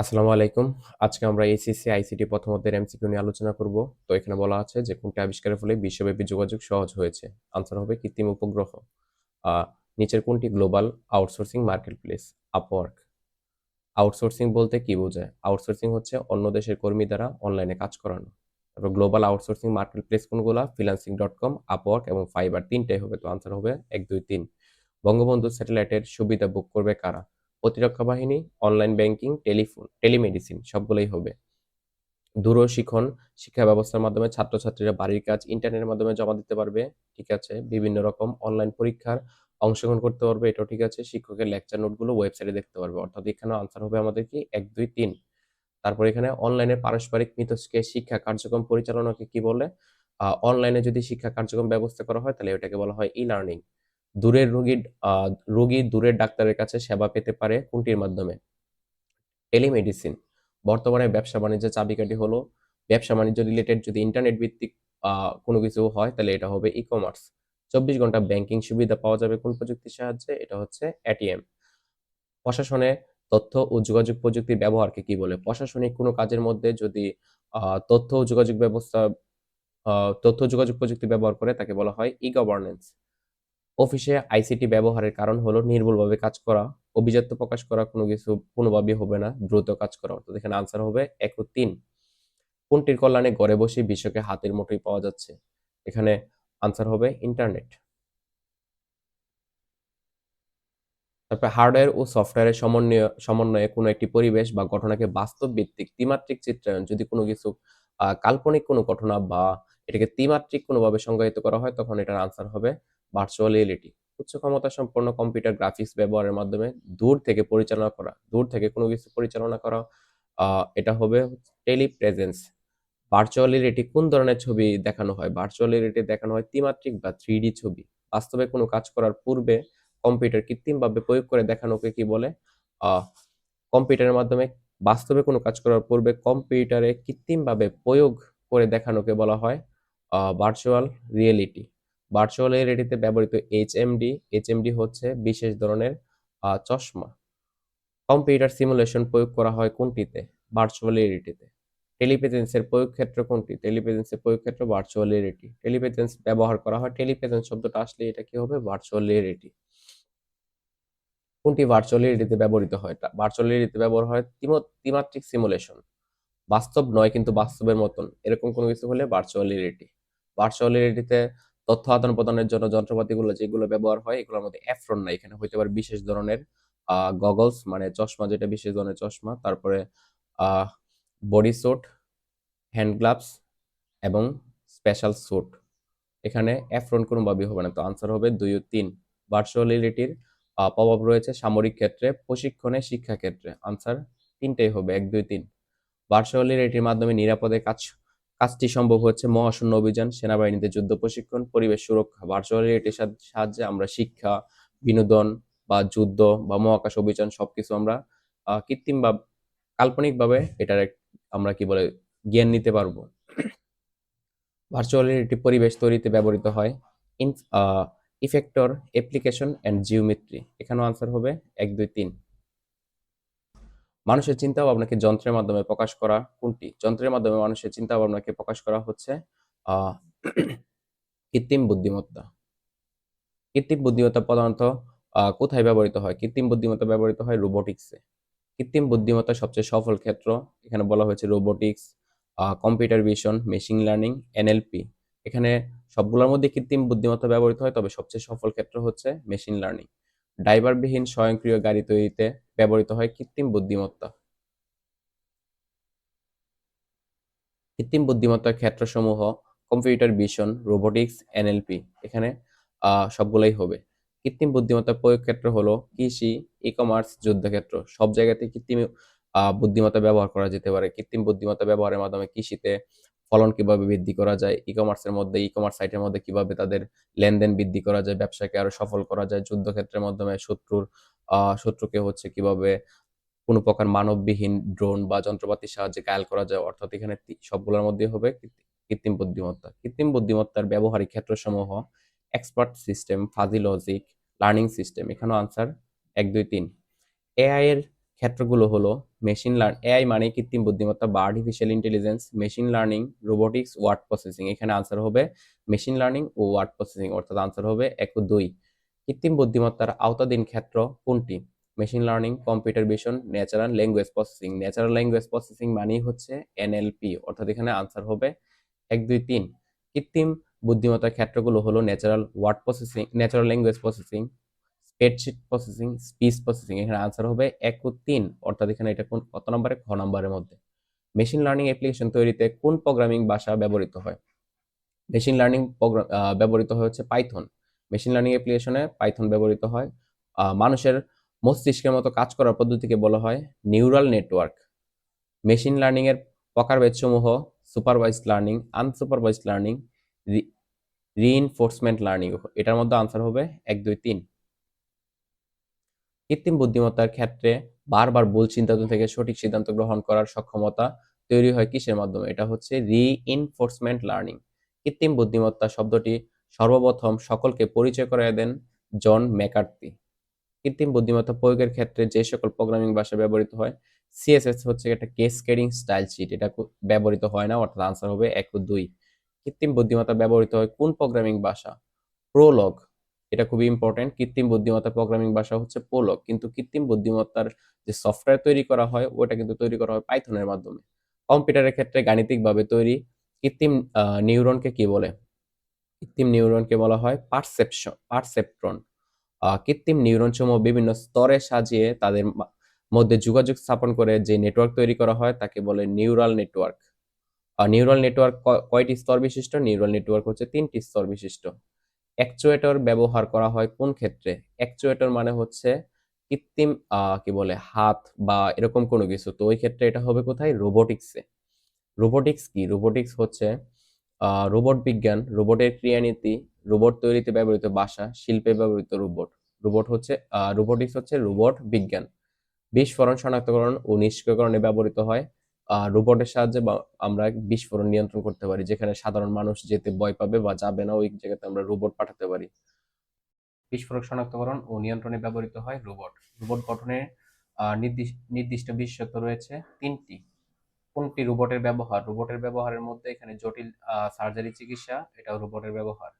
আসসালামু আলাইকুম। আজকে আমরা এসিসি আইসিটি প্রথমদের এমসিকিউ নিয়ে আলোচনা করব। তো এখানে বলা আছে যে কোনটি আবিষ্কারের ফলে বিশ্বব্যাপী যোগাযোগ সহজ হয়েছে। আনসার হবে কৃত্রিম উপগ্রহ। নিচের কোনটি global outsourcing marketplace Upwork outsourcing বলতে কি বোঝায়? আউটসোর্সিং হচ্ছে অন্য দেশের কর্মী দ্বারা অনলাইনে কাজ করানো। তারপর গ্লোবাল আউটসোর্সিং মার্কেট প্লেস কোনগুলা? ফ্রিল্যান্সিং ডট কম আপওয়ার্ক এবং ফাইবার তিনটাই হবে। তো আনসার হবে এক, দুই, তিন। বঙ্গবন্ধু স্যাটেলাইটের সুবিধা বুক করবে কারা? প্রতিরক্ষা বাহিনী অনলাইন ব্যাংকিং টেলিফোন টেলিমেডিসিন সবগুলোই হবে। দূরশিক্ষণ, শিক্ষা ব্যবস্থার মাধ্যমে ছাত্রছাত্রীরা বাড়ির কাজ ইন্টারনেটের মাধ্যমে জমা দিতে পারবে, ঠিক আছে? বিভিন্ন রকম অনলাইন পরীক্ষার অংশগ্রহণ করতে পারবে, এটাও ঠিক আছে। শিক্ষকের লেকচার নোটগুলো ওয়েবসাইটে দেখতে পারবে। অর্থাৎ এখানে আনসার হবে আমাদের কি? এক, দুই, তিন। তারপর এখানে অনলাইনে পারস্পরিক মিথস্কে শিক্ষা কার্যক্রম পরিচালনাকে কি বলে? অনলাইনে যদি শিক্ষা কার্যক্রম ব্যবস্থা করা হয়, তাহলে এটাকে বলা হয় ই লার্নিং দূরের আহ, রোগী দূরের ডাক্তারের কাছে সেবা পেতে পারে কোনটির মাধ্যমে? টেলিমেডিসিন। বর্তমানে ব্যবসা বাণিজ্যের চাবিকাঠি হলো ব্যবসা বাণিজ্য রিলেটেড যদি ইন্টারনেট ভিত্তিক কোনো কিছু হয় তাহলে এটা হবে ই কমার্স চব্বিশ ঘণ্টা ব্যাংকিং সুবিধা পাওয়া যাবে কোন প্রযুক্তির সাহায্যে? এটা হচ্ছে এটিএম প্রশাসনে তথ্য ও যোগাযোগ প্রযুক্তির ব্যবহারকে কি বলে? প্রশাসনিক কোনো কাজের মধ্যে যদি তথ্য ও যোগাযোগ ব্যবস্থা তথ্য যোগাযোগ প্রযুক্তি ব্যবহার করে তাকে বলা হয় ই গভর্নেন্স অফিসে আইসিটি ব্যবহারের কারণ হলো নির্ভুলভাবে কাজ করা, অভিজাত্য প্রকাশ করা কোনো কিছু কোনোভাবেই হবে না, দ্রুত কাজ করা। অর্থাৎ এখানে আনসার হবে এক ও তিন। কোনটির কল্যাণে ঘরে বসে বিশ্বকে হাতের মুঠোয় পাওয়া যাচ্ছে? এখানে আনসার হবে ইন্টারনেট তারপর হার্ডওয়্যার ও সফটওয়্যারের সমন্বয়, সমন্বয়ে কোনো একটি পরিবেশ বা ঘটনাকে বাস্তব ভিত্তিক ত্রিমাত্রিক চিত্রায়ন, যদি কোনো কিছু কাল্পনিক কোনো ঘটনা বা এটাকে ত্রিমাত্রিক কোনোভাবে সংজ্ঞায়িত করা হয়, তখন এটার আনসার হবে ভার্চুয়াল রিয়েলিটি উচ্চ ক্ষমতা সম্পন্ন কম্পিউটার গ্রাফিক্স ব্যবহারের মাধ্যমে দূর থেকে পরিচালনা করা, দূর থেকে কোনো কিছু পরিচালনা করা এটা হবে টেলি প্রেজেন্স ভার্চুয়াল রিয়েলিটি কোন ধরনের ছবি দেখানো হয়? ভার্চুয়াল রিয়েলিটি দেখানো হয় ত্রিমাত্রিক বা থ্রি ছবি। বাস্তবে কোনো কাজ করার পূর্বে কম্পিউটার কৃত্রিমভাবে প্রয়োগ করে দেখানোকে কি বলে? কম্পিউটারের মাধ্যমে বাস্তবে কোনো কাজ করার পূর্বে কম্পিউটারে কৃত্রিমভাবে প্রয়োগ করে দেখানোকে বলা হয় ভার্চুয়াল রিয়েলিটি ভার্চুয়াল রিয়েলিটিতে ব্যবহৃত এইচএমডি এইচএমডি হচ্ছে বিশেষ ধরনের চশমা। কম্পিউটার সিমুলেশন প্রয়োগ করা হয় কোনটিতে? ভার্চুয়াল রিয়েলিটিতে টেলিপ্রেজেন্সের প্রয়োগ ক্ষেত্র কোনটি? টেলিপ্রেজেন্সের প্রয়োগ ক্ষেত্র ভার্চুয়াল রিয়েলিটি টেলিপ্রেজেন্স ব্যবহার করা হয় টেলিপ্রেজেন্স শব্দটা আসলে এটা কি হবে? ভার্চুয়াল রিয়েলিটি কোনটি ভার্চুয়াল রিয়েলিটিতে ব্যবহৃত হয়? ভার্চুয়াল রিয়েলিটিতে ব্যবহার হয় ত্রিম- ত্রিমাত্রিক সিমুলেশন বাস্তব নয়, কিন্তু বাস্তবের মতন। এরকম কোনো কিছু হলে ভার্চুয়াল রিয়েলিটি ভার্চুয়াল রিয়েলিটিতে তথ্য আদান প্রদানের জন্য যন্ত্রপাতিগুলো যেগুলো ব্যবহার হয়, এগুলোর মধ্যে অ্যাফ্রন না এখানে হইতে পারে বিশেষ ধরনের গগলস মানে চশমা যেটা বিশেষ ধরনের চশমা, তারপরে বডি স্যুট হ্যান্ড গ্লাভস এবং স্পেশাল স্যুট এখানে অ্যাফ্রন কোনোভাবেই হবে না। তো আনসার হবে দুই ও তিন। ভার্চুয়াল রিয়েলিটির প্রভাব রয়েছে সামরিক ক্ষেত্রে, প্রশিক্ষণে শিক্ষা ক্ষেত্রে আনসার তিনটেই হবে, এক, দুই, তিন। ভার্চুয়াল রিয়েলিটির মাধ্যমে নিরাপদে কাজ কাজটি সম্ভব হচ্ছে মহাশূন্য অভিযান, সেনাবাহিনীতে যুদ্ধ প্রশিক্ষণ, পরিবেশ সুরক্ষা ভার্চুয়াল রিয়েলিটির সাহায্যে আমরা শিক্ষা, বিনোদন বা যুদ্ধ বা মহাকাশ অভিযান সবকিছু আমরা কৃত্রিম বা কাল্পনিকভাবে এটার আমরা কি বলে, জ্ঞান নিতে পারব। ভার্চুয়াল রিয়েলিটি পরিবেশ তৈরিতে ব্যবহৃত হয় end effector application and geometry এখানেও আনসার হবে এক, দুই, তিন। মানুষের চিন্তা ভাবনাকে যন্ত্রের মাধ্যমে প্রকাশ করা কোনটি? যন্ত্রের মাধ্যমে মানুষের চিন্তা ভাবনাকে প্রকাশ করা হচ্ছে কৃত্রিম বুদ্ধিমত্তা। কৃত্রিম বুদ্ধিমত্তা প্রধানত কোথায় ব্যবহৃত হয়? কৃত্রিম বুদ্ধিমত্তা ব্যবহৃত হয় রোবোটিক্সে। কৃত্রিম বুদ্ধিমত্তা সবচেয়ে সফল ক্ষেত্র, এখানে বলা হয়েছে robotics computer vision, machine learning, NLP. এখানে সবগুলোর মধ্যে কৃত্রিম বুদ্ধিমত্তা ব্যবহৃত হয়, তবে সবচেয়ে সফল ক্ষেত্র হচ্ছে মেশিন লার্নিং। ড্রাইভারবিহীন স্বয়ংক্রিয় গাড়ি তৈরিতে ব্যবহৃত হয় কৃত্রিম বুদ্ধিমত্তা। কৃত্রিম বুদ্ধিমত্তার ক্ষেত্রসমূহ কম্পিউটার ভিশন, রোবোটিক্স, এনএলপি এখানে সবগুলাই হবে। কৃত্রিম বুদ্ধিমত্তার প্রয়োগ ক্ষেত্র হলো কৃষি ই কমার্স যুদ্ধক্ষেত্র। সব জায়গাতে কৃত্রিম বুদ্ধিমত্তা ব্যবহার করা যেতে পারে। কৃত্রিম বুদ্ধিমত্তা ব্যবহারের মাধ্যমে কৃষিতে ফলন কীভাবে বৃদ্ধি করা যায় ই কমার্সের মধ্যে ই কমার্স সাইটের মধ্যে কীভাবে তাদের লেনদেন বৃদ্ধি করা যায়, ব্যবসাকে আরও সফল করা যায়, যুদ্ধক্ষেত্রের মাধ্যমে শত্রুর শত্রুকে হচ্ছে কীভাবে কোনো প্রকার মানববিহীন ড্রোন বা যন্ত্রপাতির সাহায্যে ঘায়াল করা যায়, অর্থাৎ এখানে সবগুলোর মধ্যে হবে কৃত্রি- কৃত্রিম বুদ্ধিমত্তা। কৃত্রিম বুদ্ধিমত্তার ব্যবহারিক ক্ষেত্রসমূহ expert system fuzzy logic learning system এখানেও আনসার এক, দুই, তিন। এআই এর ক্ষেত্রগুলো হলো মেশিন লার্ন, এআই মানে কৃত্রিম বুদ্ধিমত্তা বা artificial intelligence machine learning robotics word processing এখানে আনসার হবে মেশিন লার্নিং ও ওয়ার্ড প্রসেসিং অর্থাৎ আনসার হবে এক দুই। কৃত্রিম বুদ্ধিমত্তার আওতাধীন ক্ষেত্র কোনটি? Machine learning computer vision natural language processing natural language processing মানেই হচ্ছে এনএলপি, অর্থাৎ এখানে আনসার হবে এক, দুই, তিন। কৃত্রিম বুদ্ধিমত্তার ক্ষেত্রগুলো হলো natural word processing natural language processing spreadsheet processing speech processing এখানে আনসার হবে এক ও তিন, অর্থাৎ এখানে এটা কোন কত নম্বরে খ নম্বরের মধ্যে। মেশিন লার্নিং অ্যাপ্লিকেশন তৈরিতে কোন প্রোগ্রামিং ভাষা ব্যবহৃত হয়? মেশিন লার্নিং প্রোগ্রাম ব্যবহৃত হয় হচ্ছে পাইথন মেশিন লার্নিং অ্যাপ্লিকেশনে পাইথন ব্যবহৃত হয়। মানুষের মস্তিষ্কের মতো কাজ করার পদ্ধতিকে বলা হয় নিউরাল নেটওয়ার্ক মেশিন লার্নিং এর প্রকারভেদসমূহ supervise learning unsupervise learning re reinforcement learning এটার মধ্যে আনসার হবে এক, দুই, তিন। কৃত্রিম বুদ্ধিমত্তার ক্ষেত্রে বারবার ভুল সিদ্ধান্ত থেকে সঠিক সিদ্ধান্ত গ্রহণ করার সক্ষমতা তৈরি হয় কিসের মাধ্যমে? এটা হচ্ছে রিইনফোর্সমেন্ট লার্নিং কৃত্রিম বুদ্ধিমত্তা শব্দটি সর্বপ্রথম সকলকে পরিচয় করায় দেন জন ম্যাকার্তি কৃত্রিম বুদ্ধিমত্তা প্রয়োগের ক্ষেত্রে যে সকল প্রোগ্রামিং ভাষা ব্যবহৃত হয় সিএসএস হচ্ছে একটা কেস কেসকেডিং স্টাইল শিট এটা ব্যবহৃত হয় না, অর্থাৎ আনসার হবে এক ও দুই। কৃত্রিম বুদ্ধিমত্তা ব্যবহৃত হয় কোন প্রোগ্রামিং ভাষা? প্রোলগ এটা খুবই ইম্পর্টেন্ট কৃত্রিম বুদ্ধিমত্তা প্রোগ্রামিং ভাষা হচ্ছে প্রোলগ কিন্তু কৃত্রিম বুদ্ধিমত্তার যে সফটওয়্যার তৈরি করা হয়, ওটা কিন্তু তৈরি করা হয় পাইথনের মাধ্যমে। কম্পিউটারের ক্ষেত্রে গাণিতিকভাবে তৈরি কৃত্রিম নিউরনকে কি বলে? কৃত্রিম নিউরনকে বলা হয় পারসেপশন পারসেপ্ট্রন কৃত্রিম নিউরন সমূহ বিভিন্ন স্তরে সাজিয়ে তাদের মধ্যে যোগাযোগ স্থাপন করে যে নেটওয়ার্ক তৈরি করা হয়, তাকে বলে নিউরাল নেটওয়ার্ক নিউরাল নেটওয়ার্ক কয়টি স্তর বিশিষ্ট? নিউরাল নেটওয়ার্ক হচ্ছে তিনটি স্তর বিশিষ্ট। অ্যাকচুয়েটর ব্যবহার করা হয় কোন ক্ষেত্রে? অ্যাকচুয়েটর মানে হচ্ছে কৃত্রিম কি বলে, হাত বা এরকম কোনো কিছু। তো ওই ক্ষেত্রে এটা হবে কোথায়? রোবোটিক্সে রোবোটিক্স কি? রোবোটিক্স হচ্ছে রোবট বিজ্ঞান রোবটের ক্রিয়ানীতি রোবট তৈরিতে ব্যবহৃত ভাষা শিল্পে ব্যবহৃত রোবট রোবট হচ্ছে রোবোটিক্স হচ্ছে রোবট বিজ্ঞান। বিস্ফোরণ, শনাক্তকরণ ও নিষ্ক্রিয়করণে ব্যবহৃত হয়। রোবটের সাহায্যে আমরা বিস্ফোরণ নিয়ন্ত্রণ করতে পারি যেখানে সাধারণ মানুষ যেতে ভয় পাবে বা যাবে না ওই জায়গাতে আমরা রোবট পাঠাতে পারি। বিস্ফোরক শনাক্তকরণ ও নিয়ন্ত্রণে ব্যবহৃত হয় রোবট রোবট গঠনে আহ, নির্দিষ্ট নির্দিষ্ট বিশেষত্ব রয়েছে তিনটি। কোনটি রোবটের ব্যবহার? রোবটের ব্যবহারের মধ্যে এখানে জটিল সার্জারি চিকিৎসা এটাও রোবটের ব্যবহার।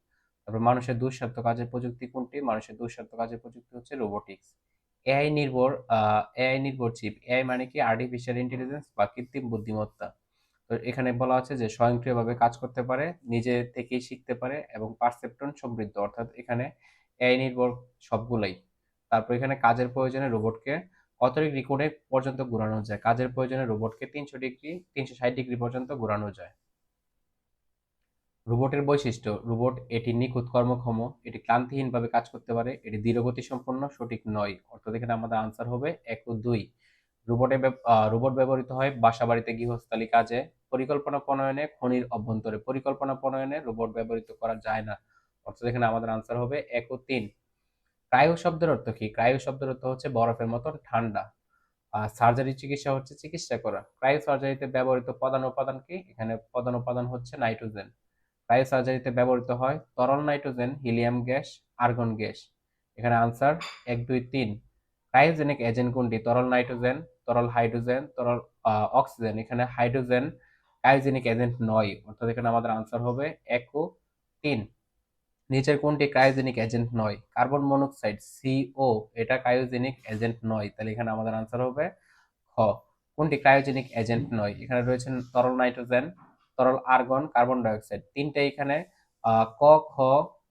তারপর মানুষের দুঃস্বার্থ কাজের প্রযুক্তি কোনটি? মানুষের দুঃস্বার্থ কাজের প্রযুক্তি হচ্ছে রোবোটিক্স এআই নির্ভর এআই নির্ভর চিপ। এআই মানে কি? আর্টিফিশিয়াল ইন্টেলিজেন্স বা কৃত্রিম বুদ্ধিমত্তা। তো এখানে বলা আছে যে স্বয়ংক্রিয়ভাবে কাজ করতে পারে, নিজে থেকেই শিখতে পারে এবং পারসেপ্টন সমৃদ্ধ। অর্থাৎ এখানে এআই নির্ভর সবগুলাই। তারপর এখানে কাজের প্রয়োজনে রোবটকে কত ডিগ্রি কোণে পর্যন্ত ঘোরানো যায়। কাজের প্রয়োজনে রোবটকে তিনশো ডিগ্রি, তিনশো ষাট ডিগ্রি পর্যন্ত ঘোরানো যায়। রোবটের বৈশিষ্ট্য, রোবট এটি নিখুঁত কর্মক্ষম, এটি ক্লান্তিহীনভাবে কাজ করতে পারে, এটি ধীরগতি সম্পন্ন সঠিক নয়। অর্থাৎ এখানে আমাদের আনসার হবে এক ও দুই। রোবটে রোবট ব্যবহৃত হয় বাসা বাড়িতে গৃহস্থালী কাজে, পরিকল্পনা প্রণয়নে, খনির অভ্যন্তরে পরিকল্পনা প্রণয়নে রোবট ব্যবহৃত করা যায় না। অর্থাৎ এখানে আমাদের আনসার হবে এক ও তিন। ক্রায়ো শব্দের অর্থ কি? ক্রায়ো শব্দের অর্থ হচ্ছে বরফের মতন ঠান্ডা। আর সার্জারি চিকিৎসা হচ্ছে চিকিৎসা করা। ক্রায়ো সার্জারিতে ব্যবহৃত প্রধান উপাদান কি? এখানে প্রধান উপাদান হচ্ছে নাইট্রোজেন সার্জারিতে ব্যবহৃত হয় তরল nitrogen, helium gas, argon gas. এখানে আনসার এক, দুই, তিন। ক্রায়োজেনিক এজেন্ট কোনটি? তরল নাইট্রোজেন, তরল হাইড্রোজেন, তরল অক্সিজেন। এখানে হাইড্রোজেন ক্রায়োজেনিক এজেন্ট নয়, অর্থাৎ এখানে আমাদের আনসার হবে এক ও তিন। নিচের কোনটি ক্রায়োজেনিক এজেন্ট নয়? কার্বন মনোক্সাইড সিও এটা ক্রায়োজেনিক এজেন্ট নয়, তাহলে এখানে আমাদের আনসার হবে খ। কোনটি ক্রায়োজেনিক এজেন্ট নয়? এখানে রয়েছেন তরল নাইট্রোজেন তরল আর্গন কার্বন ডাইঅক্সাইড। তিনটে এখানে ক, খ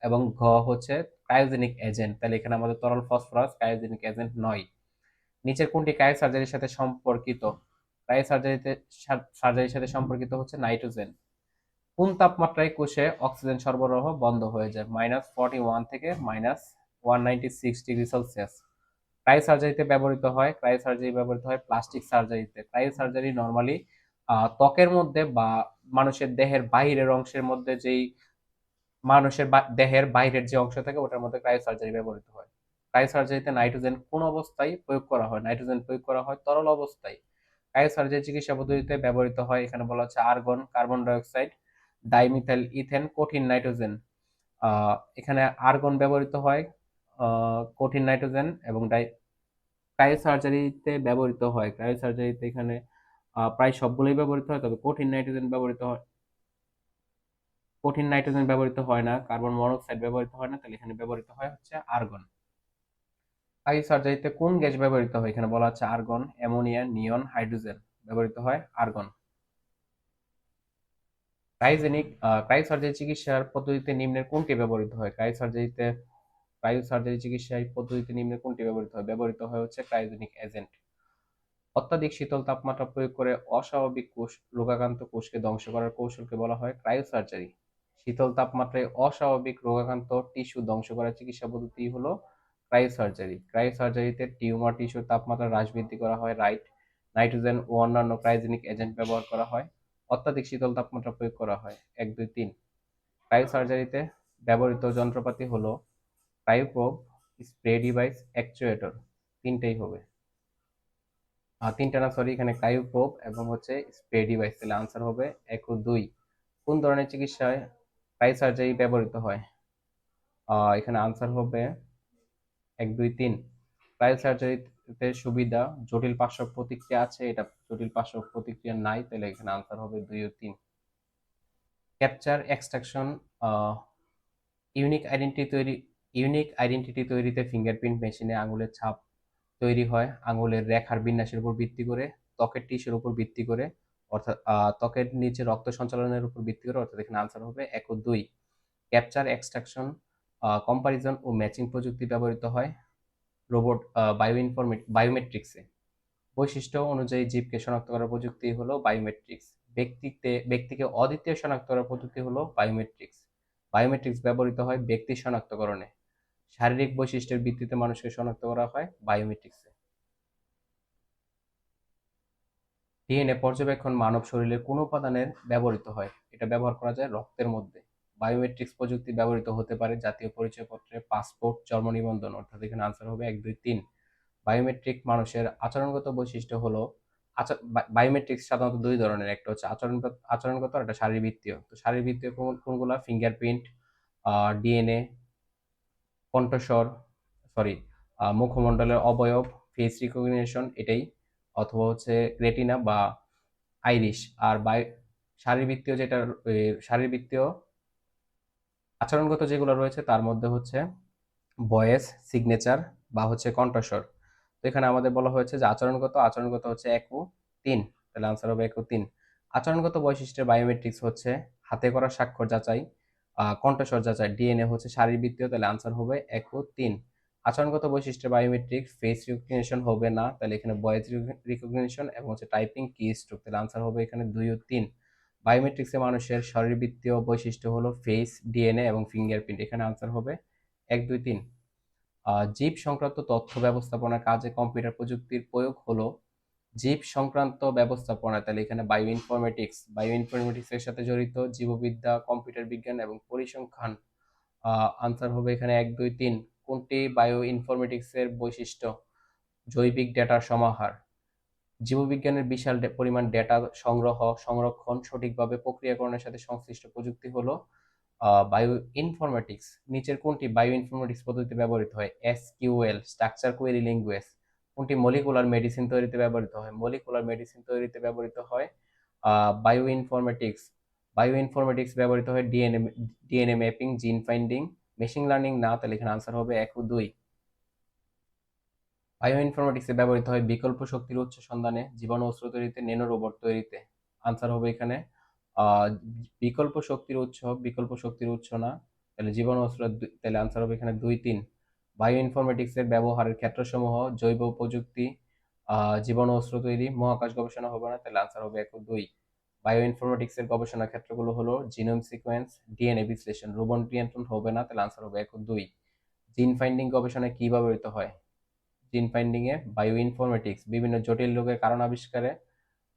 এবং ঘ হচ্ছে ক্রায়োজেনিক এজেন্ট। তাহলে এখানে আমাদের তরল ফসফরাস ক্রায়োজেনিক এজেন্ট নয়। নিচের কোনটি ক্রায়ো সার্জারির সাথে সম্পর্কিত? ক্রায়ো সার্জারিতে সার্জারির সাথে সম্পর্কিত হচ্ছে নাইট্রোজেন। কোন তাপমাত্রায় কোষে অক্সিজেন সরবরাহ বন্ধ হয়ে যায়? মাইনাস ফর্টি ওয়ান থেকে minus one ninety six degree Celsius. Cryo সার্জারিতে ব্যবহৃত হয় ক্রায়ো সার্জারি ব্যবহৃত হয় প্লাস্টিক সার্জারিতে। ক্রায়ো সার্জারি নর্মালি ত্বকের মধ্যে বা মানুষের দেহের বাহিরের অংশের মধ্যে যেই মানুষের দেহের বাইরের যে অংশ থাকে ওটার মধ্যে ক্রায়ো সার্জারি ব্যবহৃত হয়। ক্রায়ো সার্জারিতে নাইট্রোজেন কোন অবস্থায় প্রয়োগ করা হয় নাইট্রোজেন প্রয়োগ করা হয় তরল অবস্থায়। ক্রায়ো সার্জারি চিকিৎসা পদ্ধতিতে ব্যবহৃত হয়, এখানে বলা হচ্ছে argon carbon dioxide dimethyl ethane কঠিন নাইট্রোজেন এখানে আর্গন ব্যবহৃত হয় কঠিন নাইট্রোজেন এবং ডাই ক্রায়োসার্জারিতে ব্যবহৃত হয়। ক্রায়োসার্জারিতে এখানে প্রায় সবগুলোই ব্যবহৃত হয়, তবে কঠিন নাইট্রোজেন ব্যবহৃত হয়। কঠিন নাইট্রোজেন ব্যবহৃত হয় না, কার্বন মনোক্সাইড ব্যবহৃত হয় না, তাহলে এখানে ব্যবহৃত হয় হচ্ছে আর্গন। ক্রায়োসার্জারিতে কোন গ্যাস ব্যবহৃত হয়? এখানে বলা হচ্ছে আর্গন, অ্যামোনিয়া, নিয়ন, হাইড্রোজেন ব্যবহৃত হয় আর্গন। ক্রায়োজেনিক ক্রায়োসার্জারি চিকিৎসার পদ্ধতিতে নিম্নের কোনটি ব্যবহৃত হয়? ক্রায়োসার্জারিতে ক্রায়োসার্জারি চিকিৎসায় পদ্ধতিতে নিম্নের কোনটি ব্যবহৃত হয়? ব্যবহৃত হয় হচ্ছে ক্রায়োজেনিক এজেন্ট। অত্যাধিক শীতল তাপমাত্রা প্রয়োগ করে অস্বাভাবিক কোষ, রোগাক্রান্ত কোষকে ধ্বংস করার কৌশলকে বলা হয় ক্রায়োসার্জারি। শীতল তাপমাত্রায় অস্বাভাবিক রোগাক্রান্ত টিস্যু ধ্বংস করার চিকিৎসা পদ্ধতি হলো ক্রায়োসার্জারি। ক্রায়োসার্জারিতে টিউমার টিস্যুর তাপমাত্রা হ্রাস বৃদ্ধি করা হয়, রাইট? নাইট্রোজেন ও অন্যান্য ক্রায়োজেনিক এজেন্ট ব্যবহার করা হয়, অত্যাধিক শীতল তাপমাত্রা প্রয়োগ করা হয়। এক, দুই, তিন। ক্রায়োসার্জারিতে ব্যবহৃত যন্ত্রপাতি হলো ক্রায়োপ্রোব, স্প্রে ডিভাইস, অ্যাকচুয়েটর। তিনটেই হবে। তিনটা না সরি এখানে ক্রায়োপ্রোব এবং হচ্ছে স্প্রে ডিভাইস তাহলে আনসার হবে এক ও দুই। কোন ধরনের চিকিৎসায় ক্রায়োসার্জারি ব্যবহৃত হয়? এখানে আনসার হবে এক, দুই, তিন। ক্রায়োসার্জারিতে সুবিধা, জটিল পার্শ্ব প্রতিক্রিয়া আছে, এটা জটিল পার্শ্ব প্রতিক্রিয়া নাই, তাহলে এখানে আনসার হবে দুই ও তিন। ক্যাপচার এক্সট্রাকশন ইউনিক আইডেন্টিটি তৈরি ইউনিক আইডেন্টিটি তৈরিতে ফিঙ্গারপ্রিন্ট মেশিনে আঙুলের ছাপ তৈরি হয় আঙুলের রেখার বিন্যাসের উপর ভিত্তি করে, ত্বকের টিস্যুর উপর ভিত্তি করে, অর্থাৎ ত্বকের নিচে রক্ত সঞ্চালনের উপর ভিত্তি করে, অর্থাৎ এখানে আনসার হবে এক ও দুই। ক্যাপচার এক্সট্রাকশন কম্পারিজন ও ম্যাচিং প্রযুক্তি ব্যবহৃত হয় রোবট বায়ো ইনফরমেট বায়োমেট্রিক্সে বৈশিষ্ট্য অনুযায়ী জীবকে শনাক্ত করার প্রযুক্তি হলো বায়োমেট্রিক্স ব্যক্তিতে, ব্যক্তিকে অদ্বিতীয় শনাক্ত করার প্রযুক্তি হলো বায়োমেট্রিক্স বায়োমেট্রিক্স ব্যবহৃত হয় ব্যক্তি শনাক্তকরণে। শারীরিক বৈশিষ্ট্যের ভিত্তিতে মানুষকে শনাক্ত করা হয় বায়োমেট্রিক্সে ডিএনএ পর্যবেক্ষণ মানব শরীরের কোন উপাদানের ব্যবহৃত হয়? এটা ব্যবহার করা যায় রক্তের মধ্যে। বায়োমেট্রিক্স প্রযুক্তি ব্যবহৃত হতে পারে জাতীয় পরিচয়পত্রে পাসপোর্ট জন্ম নিবন্ধন, অর্থাৎ এখানে আনসার হবে এক, দুই, তিন। বায়োমেট্রিক মানুষের আচরণগত বৈশিষ্ট্য হলো বায়োমেট্রিক্স সাধারণত দুই ধরনের। একটা হচ্ছে আচরণ আচরণগত আর একটা শারীরবৃত্তীয়। তো শারীরবৃত্তীয় কোন- কোনগুলা? ফিঙ্গারপ্রিন্ট ডিএনএ কণ্ঠস্বর সরি মুখমণ্ডলের অবয়ব ফেস রিকগনিশন এটাই, অথবা হচ্ছে রেটিনা বা আইরিশ আর বাই শারীরবৃত্তীয় যেটা শারীরবৃত্তীয় আচরণগত যেগুলো রয়েছে তার মধ্যে হচ্ছে ভয়েস সিগনেচার বা হচ্ছে কণ্ঠস্বর। তো এখানে আমাদের বলা হয়েছে যে আচরণগত আচরণগত হচ্ছে একু তিন, তাহলে আনসার হবে একু তিন। আচরণগত বৈশিষ্ট্যের বায়োমেট্রিক্স হচ্ছে হাতে করা স্বাক্ষর যাচাই কণ্ঠস্বর যাচাই ডিএনএ হচ্ছে শারীরবৃত্তীয়, তাহলে আনসার হবে এক ও তিন। আচরণগত বৈশিষ্ট্যের বায়োমেট্রিক ফেস রিকগনিশন হবে না, তাহলে এখানে ভয়েস রিকগনিশন এবং হচ্ছে টাইপিং কি স্ট্রোক তাহলে আনসার হবে এখানে দুই ও তিন। বায়োমেট্রিক্সে মানুষের শারীরবৃত্তীয় বৈশিষ্ট্য হলো ফেস ডিএনএ এবং ফিঙ্গারপ্রিন্ট এখানে আনসার হবে এক, দুই, তিন। জীব সংক্রান্ত তথ্য ব্যবস্থাপনার কাজে কম্পিউটার প্রযুক্তির প্রয়োগ হলো জীব সংক্রান্ত ব্যবস্থাপনা, তাহলে এখানে বায়ো ইনফরমেটিক্স বায়ো ইনফরমেটিক্স এর সাথে জড়িত জীববিদ্যা কম্পিউটার বিজ্ঞান এবং পরিসংখ্যান আনসার হবে এখানে এক, দুই, তিন। কোনটি বায়ো ইনফরমেটিক্স এর বৈশিষ্ট্য? জৈবিক ডেটার সমাহার। জীববিজ্ঞানের বিশাল পরিমাণ ডেটা সংগ্রহ, সংরক্ষণ সঠিকভাবে প্রক্রিয়াকরণের সাথে সংশ্লিষ্ট প্রযুক্তি হলো বায়ো ইনফরমেটিক্স নিচের কোনটি বায়ো ইনফরমেটিক্স পদ্ধতিতে ব্যবহৃত হয়? এসকিউএল স্ট্রাকচার কোয়েরি ল্যাঙ্গুয়েজ কোনটি মলিকুলার মেডিসিন তৈরিতে ব্যবহৃত হয়? মলিকুলার মেডিসিন তৈরিতে ব্যবহৃত হয় বায়ো ইনফরমেটিক্স বায়ো ইনফরমেটিক্স ব্যবহৃত হয় DNA DNA mapping gene finding machine learning না তাহলে এখানে আনসার হবে এক ও দুই। বায়ো ইনফরমেটিক্সে ব্যবহৃত হয় বিকল্প শক্তির উৎস সন্ধানে, জীবাণু অস্ত্র তৈরিতে ন্যানো রোবট তৈরিতে। আনসার হবে এখানে বিকল্প শক্তির উৎস, বিকল্প শক্তির উৎস না, তাহলে জীবাণু অস্ত্র তাহলে আনসার হবে এখানে দুই, তিন। বায়ো ইনফরমেটিক্সের ব্যবহারের ক্ষেত্রসমূহ, জৈব প্রযুক্তি জীবাণু অস্ত্র তৈরি, মহাকাশ গবেষণা হবে না, তাহলে আনসার হবে এক দুই। বায়ো ইনফরমেটিক্সের গবেষণা ক্ষেত্রগুলো হলো জিনোম সিকোয়েন্স ডিএনএ বিশ্লেষণ, রোবন নিয়ন্ত্রণ হবে না, তাহলে আনসার হবে এক দুই। জিন ফাইন্ডিং গবেষণায় কি ব্যবহৃত হয়? জিন ফাইন্ডিং এ বায়ো ইনফরমেটিক্স বিভিন্ন জটিল রোগের কারণ আবিষ্কারে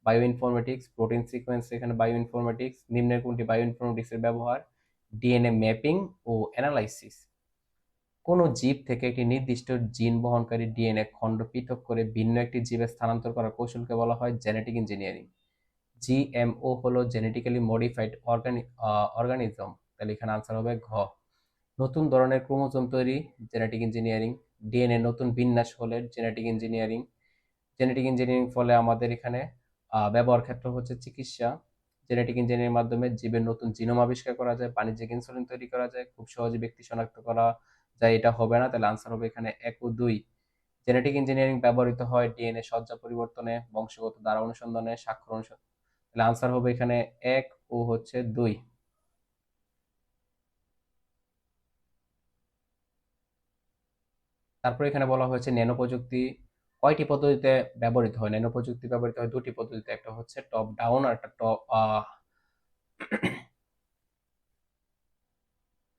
বায়ো ইনফরমেটিক্স প্রোটিন সিকোয়েন্স এখানে বায়ো ইনফরমেটিক্স নিম্নের কোনটি বায়ো ইনফরমেটিক্স এর ব্যবহার ডিএনএ ম্যাপিং ও অ্যানালাইসিস কোন জীব থেকে একটি নির্দিষ্ট জিন বহনকারী ডিএনএ খণ্ড পৃথক করে ভিন্ন একটি জীবে স্থানান্তর করার কৌশলকে বলা হয় জেনেটিক ইঞ্জিনিয়ারিং। জিএমও হলো জেনেটিক্যালি মডিফাইড অর্গানিজম। তাহলে এখানে আনসার হবে ঘ। নতুন ধরনের ক্রোমোজোম তৈরি, জেনেটিক ইঞ্জিনিয়ারিং। ডিএনএ নতুন বিন্যাস হলে জেনেটিক ইঞ্জিনিয়ারিং। জেনেটিক ইঞ্জিনিয়ারিং ফলে আমাদের এখানে ব্যবহার ক্ষেত্র হচ্ছে চিকিৎসা। জেনেটিক ইঞ্জিনিয়ারিং মাধ্যমে জীবের নতুন জিনোম আবিষ্কার করা যায়, বাণিজ্যিক ইনসুলিন তৈরি করা যায়, খুব সহজে ব্যক্তি শনাক্ত করা যায় এটা হবে না, তাহলে আনসার হবে এখানে এক ও দুই। জেনেটিক ইঞ্জিনিয়ারিং ব্যবহৃত হয় ডিএনএ সজ্জা পরিবর্তনে, বংশগত দ্বারা অনুসন্ধানে, স্বাক্ষর অনুসন্ধান। তাহলে আনসার হবে এখানে এক ও হচ্ছে দুই। তারপর এখানে বলা হয়েছে ন্যানো প্রযুক্তি কয়টি পদ্ধতিতে ব্যবহৃত হয়? ন্যানো প্রযুক্তি ব্যবহৃত হয় দুটি পদ্ধতিতে, একটা হচ্ছে টপ ডাউন আর একটা টপ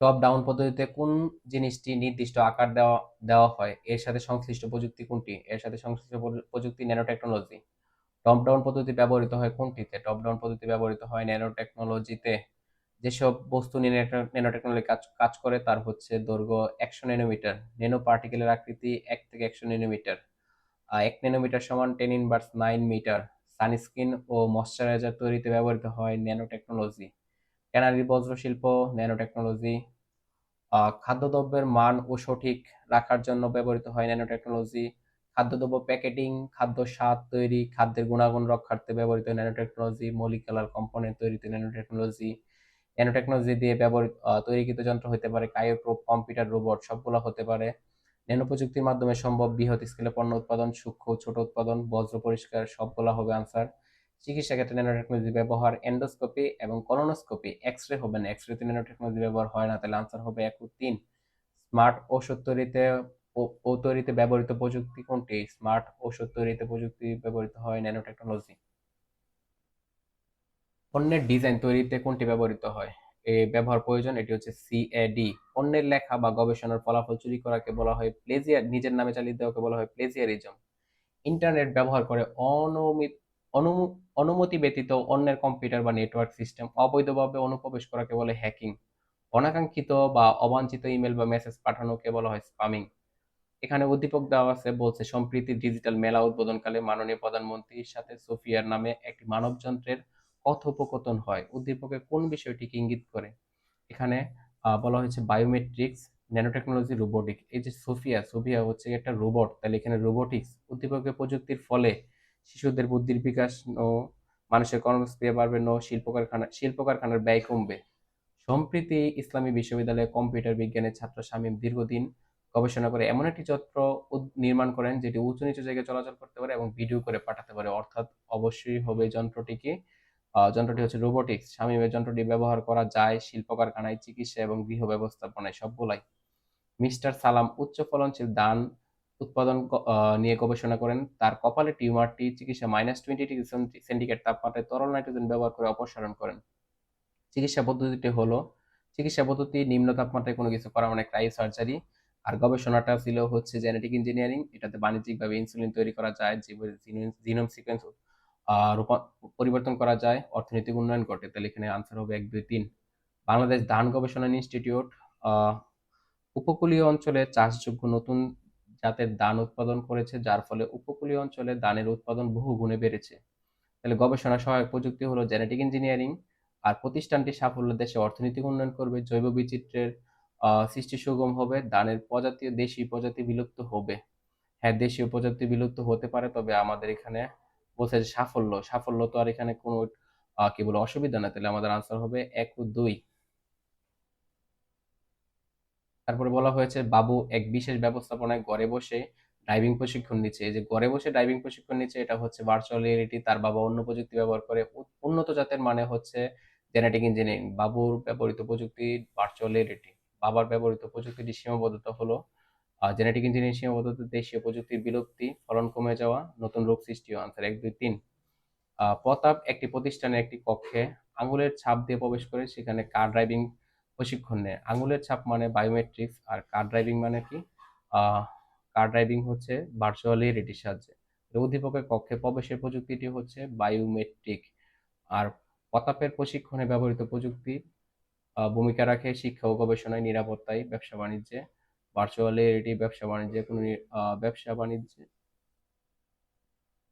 টপ ডাউন পদ্ধতিতে কোন জিনিসটি নির্দিষ্ট আকার দেওয়া দেওয়া হয়? এর সাথে সংশ্লিষ্ট প্রযুক্তি কোনটি? এর সাথে সংশ্লিষ্ট প্রযুক্তি ন্যানো টেকনোলজি টপ ডাউন পদ্ধতি ব্যবহৃত হয় কোনটিতে? টপ ডাউন পদ্ধতি ব্যবহৃত হয় ন্যানো টেকনোলজিতে যেসব বস্তু নিয়ে ন্যানো টেকনোলজি কাজ কাজ করে তার হচ্ছে দৈর্ঘ্য একশো ন্যানোমিটার ন্যানো পার্টিকেলের আকৃতি এক থেকে একশো ন্যানোমিটার এক ন্যানোমিটার সমান ten inverse nine metre sunscreen ও ময়শ্চারাইজার তৈরিতে ব্যবহৃত হয় ন্যানো টেকনোলজি ট্যানারি বজ্র শিল্প ন্যানো টেকনোলজি খাদ্যদ্রব্যের মান ও সঠিক রাখার জন্য ব্যবহৃত হয় ন্যানো টেকনোলজি খাদ্যদ্রব্য প্যাকেটিং খাদ্য স্বাদ তৈরি, খাদ্যের গুণাগুণ রক্ষার্থে ব্যবহৃত ন্যানো টেকনোলজি মলিকুলার কম্পোনেন্ট তৈরিতে ন্যানো টেকনোলজি ন্যানো টেকনোলজি দিয়ে ব্যবহৃত তৈরিকৃত যন্ত্র হতে পারে কায়োপ্রোব কম্পিউটার রোবট সবগুলো হতে পারে। ন্যানো প্রযুক্তির মাধ্যমে সম্ভব বৃহৎ স্কেলে পণ্য উৎপাদন, সূক্ষ্ম ছোট উৎপাদন বজ্র পরিষ্কার সবগুলা হবে আনসার চিকিৎসা ক্ষেত্রে ন্যানো টেকনোলজি ব্যবহার এন্ডোস্কোপি এবং কলোনোস্কোপি এক্স রে হবে না। এক্স রেতে ন্যানো টেকনোলজি ব্যবহার হয় না, তাহলে আনসার হবে এক তিন। স্মার্ট ঔষধ তৈরিতে ও- তৈরিতে ব্যবহৃত প্রযুক্তি কোনটি? স্মার্ট ঔষধ তৈরিতে প্রযুক্তি ব্যবহৃত হয় ন্যানো টেকনোলজি পণ্যের ডিজাইন তৈরিতে কোনটি ব্যবহৃত হয়? এ ব্যবহার প্রয়োজন, এটি হচ্ছে সিএডি পণ্যের লেখা বা গবেষণার ফলাফল চুরি করাকে বলা হয় প্লেজিয়ার নিজের নামে চালিয়ে দেওয়াকে বলা হয় প্লেজিয়ারিজম ইন্টারনেট ব্যবহার করে অনুমু- অনুমতি ব্যতীত অন্যের কম্পিউটার বা নেটওয়ার্ক সিস্টেম অবৈধভাবে অনুপ্রবেশ করাকে বলে হ্যাকিং। অনাকাঙ্ক্ষিত বা অবাঞ্ছিত ইমেল বা মেসেজ পাঠানোকে বলা হয় স্পামিং। এখানে উদ্দীপক দেওয়া আছে, বলছে, সম্প্রীতি ডিজিটাল মেলা উদ্বোধনকালে মাননীয় প্রধানমন্ত্রীর সাথে সোফিয়ার নামে একটি মানবযন্ত্রের কথোপকথন হয়। উদ্দীপকে কোন বিষয়টিকে ইঙ্গিত করে? এখানে বলা হয়েছে, বায়োমেট্রিক্স, ন্যানোটেকনোলজি, রোবোটিক। এই যে সোফিয়া সোফিয়া হচ্ছে একটা রোবট। তাহলে এখানে রোবোটিক্স উদ্দীপকের প্রযুক্তির ফলে শিশুদের বুদ্ধির বিকাশ ও মানুষের কর্মক্রিয়া বাড়বে, নো শিল্প কারখানা শিল্প কারখানার ব্যয় কমবে। সম্প্রতি ইসলামী বিশ্ববিদ্যালয়ে কম্পিউটার বিজ্ঞানের ছাত্র শামীম দীর্ঘদিন গবেষণা করে এমন একটি উদ- নির্মাণ করেন, যেটি উঁচু নিচু জায়গায় চলাচল করতে পারে এবং ভিডিও করে পাঠাতে পারে। অর্থাৎ অবশ্যই হবে যন্ত্রটিকে যন্ত্রটি হচ্ছে রোবোটিক্স। শামীমের যন্ত্রটি ব্যবহার করা যায় শিল্প কারখানায় চিকিৎসা এবং গৃহ ব্যবস্থাপনায় সবগুলাই। মিস্টার সালাম উচ্চ ফলনশীল ধান উৎপাদন নিয়ে গবেষণা করেন। তার কপালে টিউমারটি চিকিৎসা মাইনাস টোয়েন্টি ডিগ্রি সেন্টিগ্রেড তাপমাত্রায় তরল নাইট্রোজেন ব্যবহার করে অপসারণ করেন। চিকিৎসা পদ্ধতিটি হলো, চিকিৎসা পদ্ধতি, নিম্ন তাপমাত্রায় কোনো কিছু করা মানে ক্রাইও সার্জারি আর গবেষণাটা ছিল হচ্ছে জেনেটিক ইঞ্জিনিয়ারিং এটাতে বাণিজ্যিকভাবে ইনসুলিন তৈরি করা যায় জিনোম সিকোয়েন্স পরিবর্তন করা যায়, অর্থনৈতিক উন্নয়ন ঘটে। তাহলে এখানে আনসার হবে এক, দুই, তিন। বাংলাদেশ ধান গবেষণা ইনস্টিটিউট উপকূলীয় অঞ্চলে চাষযোগ্য নতুন জাতের ধান উৎপাদন করেছে যার ফলে উপকূলীয় অঞ্চলে ধানের উৎপাদন বহু গুণে বেড়েছে। তাহলে গবেষণা সহায়ক প্রযুক্তি হলো জেনেটিক ইঞ্জিনিয়ারিং আর প্রতিষ্ঠানটি সাফল্য দেশে অর্থনৈতিক উন্নয়ন করবে জৈব বৈচিত্র্যের আহ, সৃষ্টি সুগম হবে ধানের প্রজাতি দেশি প্রজাতি বিলুপ্ত হবে। হ্যাঁ দেশীয় প্রজাতি বিলুপ্ত হতে পারে তবে আমাদের এখানে বলছে যে সাফল্য সাফল্য তো আর এখানে কোনো কি বলে অসুবিধা না তাহলে আমাদের আনসার হবে এক ও দুই। তারপরে বলা হয়েছে, বাবু, এক বিশেষ ব্যবস্থাপনায় ঘরে বসে ড্রাইভিং প্রশিক্ষণ নিচ্ছে। এই যে ঘরে বসে ড্রাইভিং প্রশিক্ষণ নিচ্ছে, এটা হচ্ছে ভার্চুয়াল রিয়েলিটি তার বাবা অন্য প্রযুক্তি ব্যবহার করে। উন্নত জাতের মানে হচ্ছে জেনেটিক ইঞ্জিনিয়ারিং বাবুর ব্যবহৃত প্রযুক্তি ভার্চুয়াল রিয়েলিটি বাবার ব্যবহৃত প্রযুক্তিটি সীমাবদ্ধতা হলো জেনেটিক ইঞ্জিনিয়ারিং সীমাবদ্ধতা দেশীয় প্রযুক্তির বিলুপ্তি, ফলন কমে যাওয়া, নতুন রোগ সৃষ্টি আনসার এক, দুই, তিন। প্রতাপ একটি প্রতিষ্ঠানের একটি কক্ষে আঙুলের ছাপ দিয়ে প্রবেশ করে, সেখানে কার ড্রাইভিং প্রশিক্ষণ নেয়। আঙুলের ছাপ মানে বায়োমেট্রিক্স আর কার ড্রাইভিং মানে কি? কার ড্রাইভিং হচ্ছে ভার্চুয়াল রিয়েলিটির সাহায্যে। উদ্দীপকের কক্ষে প্রবেশের প্রযুক্তিটি হচ্ছে বায়োমেট্রিক আর প্রতাপের প্রশিক্ষণে ব্যবহৃত প্রযুক্তি ভূমিকা রাখে শিক্ষা ও গবেষণায় নিরাপত্তায়, ব্যবসা বাণিজ্যে ভার্চুয়াল রিয়েলিটি ব্যবসা বাণিজ্যে, কোনো ব্যবসা বাণিজ্যে।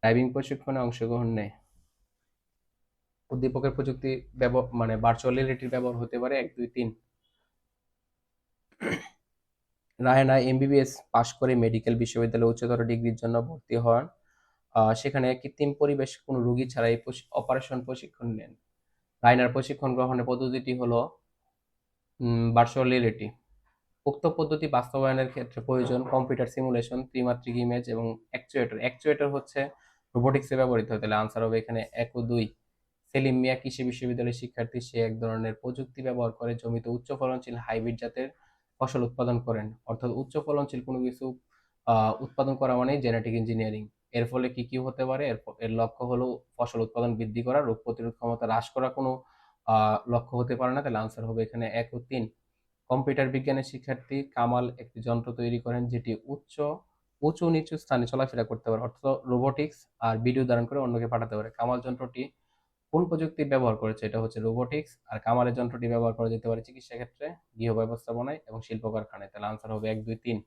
ড্রাইভিং প্রশিক্ষণে অংশগ্রহণ নেয়। উদ্দীপকের প্রযুক্তি মানে ভার্চুয়াল রিয়েলিটির ব্যবহার হতে পারে এক, দুই, তিন। রায়না এমবিবিএস পাশ করে মেডিকেল বিশ্ববিদ্যালয়ে উচ্চতর ডিগ্রির জন্য ভর্তি হন। সেখানে কৃত্রিম পরিবেশ, কোনো রোগী ছাড়াই অপারেশন প্রশিক্ষণ নেন। রায়নার প্রশিক্ষণ গ্রহণের পদ্ধতিটি হলো ভার্চুয়াল রিয়েলিটি উক্ত পদ্ধতি বাস্তবায়নের ক্ষেত্রে প্রয়োজন কম্পিউটার সিমুলেশন ত্রিমাত্রিক ইমেজ এবং অ্যাকচুয়েটর অ্যাকচুয়েটর হচ্ছে রোবোটিক্সে ব্যবহৃত হয়, তাহলে আনসার হবে এখানে এক ও দুই। সেলিম মিয়া কৃষি বিশ্ববিদ্যালয়ের শিক্ষার্থী, সে এক ধরনের প্রযুক্তি ব্যবহার করে জমিতে উচ্চ ফলনশীল হাইব্রিড জাতের ফসল উৎপাদন করেন। অর্থাৎ উচ্চ ফলনশীল কোনো কিছু উৎপাদন করা মানেই জেনেটিক ইঞ্জিনিয়ারিং এর ফলে কি কি হতে পারে? এর লক্ষ্য হলো ফসল উৎপাদন বৃদ্ধি করা, রোগ প্রতিরোধ ক্ষমতা হ্রাস করা কোনো লক্ষ্য হতে পারে না। তাহলে আনসার হবে এখানে এক ও তিন। কম্পিউটার বিজ্ঞানের শিক্ষার্থী কামাল একটি যন্ত্র তৈরি করেন যেটি উচ্চ, উঁচু নিচু স্থানে চলাফেরা করতে পারে। অর্থাৎ রোবোটিক্স আর ভিডিও ধারণ করে অন্যকে পাঠাতে পারে। কামাল যন্ত্রটি কোন প্রযুক্তি ব্যবহার করেছে? এটা হচ্ছে রোবোটিক্স আর কামালের যন্ত্রটি ব্যবহার করা যেতে পারে চিকিৎসা ক্ষেত্রে, গৃহ ব্যবস্থাপনায় এবং শিল্প কারখানায়। তাহলে আনসার হবে এক, দুই, তিন।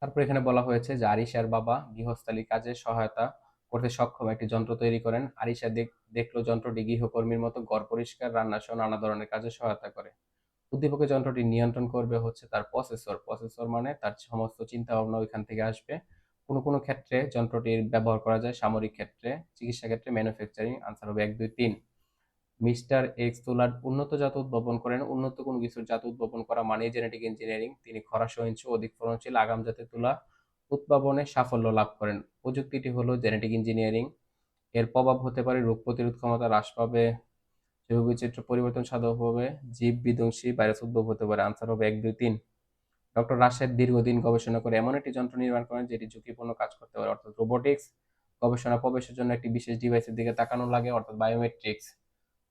তারপর এখানে বলা হয়েছে যে আরিশার বাবা গৃহস্থালী কাজে সহায়তা করতে সক্ষম একটি যন্ত্র তৈরি করেন। আরিশা দেখ- দেখল যন্ত্রটি গৃহকর্মীর মতো ঘর পরিষ্কার, রান্না সহ নানা ধরনের কাজে সহায়তা করে। উদ্দীপকের যন্ত্রটি নিয়ন্ত্রণ করবে হচ্ছে তার প্রসেসর প্রসেসর মানে তার সমস্ত চিন্তা ভাবনা ওইখান থেকে আসবে। কোনো কোনো ক্ষেত্রে যন্ত্রটির ব্যবহার করা যায় সামরিক ক্ষেত্রে, চিকিৎসা ক্ষেত্রে ম্যানুফ্যাকচারিং আনসার হবে এক, দুই, তিন। মিস্টার এক্স তোলার উন্নত জাত উদ্ভাবন করেন, উন্নত কোনো কিছুর জাত উদ্ভাবন করা মানেই জেনেটিক ইঞ্জিনিয়ারিং তিনি খরা সহিংস অধিক ফলনশীল, আগাম জাতের তুলা উদ্ভাবনে সাফল্য লাভ করেন। প্রযুক্তিটি হলো জেনেটিক ইঞ্জিনিয়ারিং এর প্রভাব হতে পারে রোগ প্রতিরোধ ক্ষমতা হ্রাস পাবে, জৈব বৈচিত্র্য পরিবর্তন সাধক হবে, জীব বিধ্বংসী ভাইরাস উদ্ভব হতে পারে আনসার হবে এক, দুই, তিন। ডক্টর রাশেদ দীর্ঘদিন গবেষণা করে এমন একটি যন্ত্র নির্মাণ করেন যেটি ঝুঁকিপূর্ণ কাজ করতে পারে, অর্থাৎ রোবোটিক্স গবেষণা প্রবেশের জন্য একটি বিশেষ ডিভাইসের দিকে তাকানো লাগে, অর্থাৎ বায়োমেট্রিক্স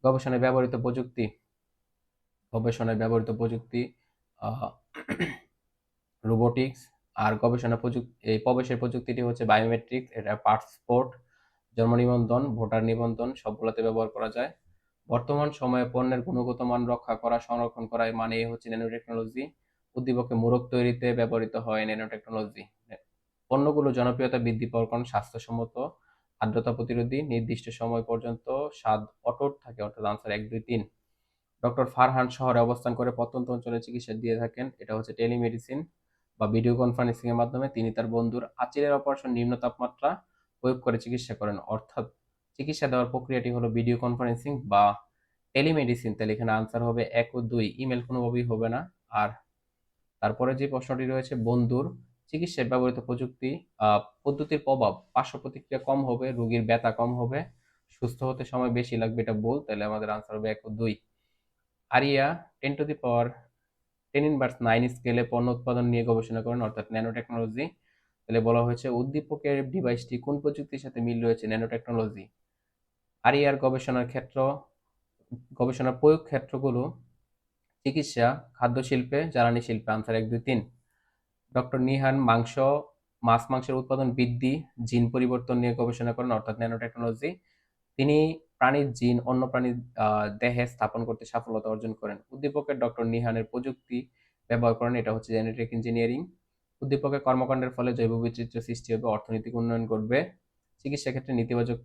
গবেষণায় ব্যবহৃত প্রযুক্তি, গবেষণায় ব্যবহৃত প্রযুক্তি রোবোটিক্স আর গবেষণা প্রযুক্তি এই প্রবেশের প্রযুক্তিটি হচ্ছে বায়োমেট্রিক্স এটা পাসপোর্ট জন্ম নিবন্ধন, ভোটার নিবন্ধন, সবগুলোতে ব্যবহার করা যায়। বর্তমান সময়ে পণ্যের গুণগত মান রক্ষা করা, সংরক্ষণ করা মানে হচ্ছে ন্যানো টেকনোলজি উদ্দীপকে মোড়ক তৈরিতে ব্যবহৃত হয় ন্যানো টেকনোলজি পণ্যগুলো জনপ্রিয়তা বৃদ্ধি পাওয়ার কারণ স্বাস্থ্যসম্মত আর্দ্রতা প্রতিরোধী নির্দিষ্ট সময় পর্যন্ত স্বাদ অটুট থাকে, অর্থাৎ আনসার এক, দুই, তিন। ডক্টর ফারহান শহরে অবস্থান করে প্রত্যন্ত অঞ্চলে চিকিৎসা দিয়ে থাকেন। এটা হচ্ছে টেলিমেডিসিন বা ভিডিও কনফারেন্সিং এর মাধ্যমে তিনি তার বন্ধুর আচিরের অপারেশন নিম্ন তাপমাত্রা প্রয়োগ করে চিকিৎসা করেন। অর্থাৎ চিকিৎসা দেওয়ার প্রক্রিয়াটি হলো ভিডিও কনফারেন্সিং বা টেলিমেডিসিন। তাহলে এখানে আনসার হবে এক ও দুই। ইমেল কোনোভাবেই হবে না। আর তারপরে যে প্রশ্নটি রয়েছে, বন্ধুর চিকিৎসায় ব্যবহৃত প্রযুক্তি পদ্ধতির প্রভাব, পার্শ্ব প্রতিক্রিয়া কম হবে, রোগীর ব্যথা কম হবে, সুস্থ হতে সময় বেশি লাগবে এটা বল, তাহলে আমাদের আনসার হবে এক ও দুই। Area ten to the power ten inverse nine স্কেলে পণ্য উৎপাদন নিয়ে গবেষণা করেন, অর্থাৎ ন্যানো টেকনোলজি তাহলে বলা হয়েছে, উদ্দীপকের ডিভাইসটি কোন প্রযুক্তির সাথে মিল রয়েছে ন্যানো টেকনোলজি আরিয়ার গবেষণার ক্ষেত্র, গবেষণার প্রয়োগ ক্ষেত্রগুলো চিকিৎসা খাদ্য শিল্পে জ্বালানি শিল্পে, আনসার এক, দুই, তিন। ডক্টর নিহান মাংস, মাছ মাংসের উৎপাদন বৃদ্ধি, জিন পরিবর্তন নিয়ে গবেষণা করেন, অর্থাৎ ন্যানো টেকনোলজি তিনি প্রাণীর জিন, অন্য প্রাণীর দেহে স্থাপন করতে সফলতা অর্জন করেন। উদ্দীপকের ডক্টর নিহানের প্রযুক্তি ব্যবহার করেন, এটা হচ্ছে জেনেটিক ইঞ্জিনিয়ারিং। উদ্দীপকের কর্মকাণ্ডের ফলে জৈব বৈচিত্র্য সৃষ্টি হবে, অর্থনৈতিক উন্নয়ন ঘটবে, চিকিৎসা ক্ষেত্রে নেতিবাচক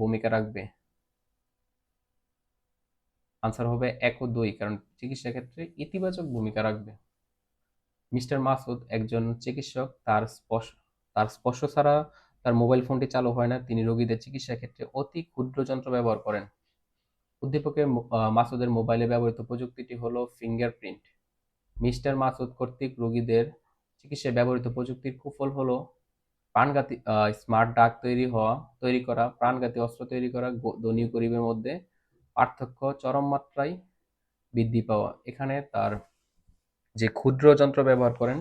ভূমিকা রাখবে। আনসার হবে এক ও দুই, কারণ চিকিৎসা ক্ষেত্রে ইতিবাচক ভূমিকা রাখবে। মিস্টার মাসুদ একজন চিকিৎসক, তার স্পর্শ তার স্পর্শ ছাড়া তার মোবাইল ফোনটি চালু হয় না। তিনি রোগীদের চিকিৎসা ক্ষেত্রে অতি ক্ষুদ্র যন্ত্র ব্যবহার করেন। উদ্দীপকের মাসুদের মোবাইলে ব্যবহৃত প্রযুক্তিটি হলো ফিঙ্গারপ্রিন্ট। মিস্টার মাসুদ কর্তৃক রোগীদের চিকিৎসায় ব্যবহৃত প্রযুক্তির কুফল হলো প্রাণঘাতী স্মার্ট ডাক তৈরি হওয়া, তৈরি করা, প্রাণঘাতী অস্ত্র তৈরি করা ধনী গরিবের মধ্যে পার্থক্য চরম মাত্রায় বৃদ্ধি পাওয়া। এখানে তার যে ক্ষুদ্র যন্ত্র ব্যবহার করেন,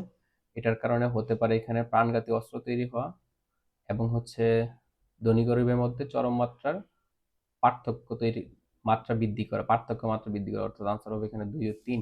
এটার কারণে হতে পারে এখানে প্রাণঘাতী অস্ত্র তৈরি হওয়া এবং হচ্ছে ধনী গরিবের মধ্যে চরম মাত্রার পার্থক্য তৈরি, মাত্রা বৃদ্ধি করা, পার্থক্য মাত্রা বৃদ্ধি করা। অর্থাৎ আনসার হবে এখানে দুই ও তিন।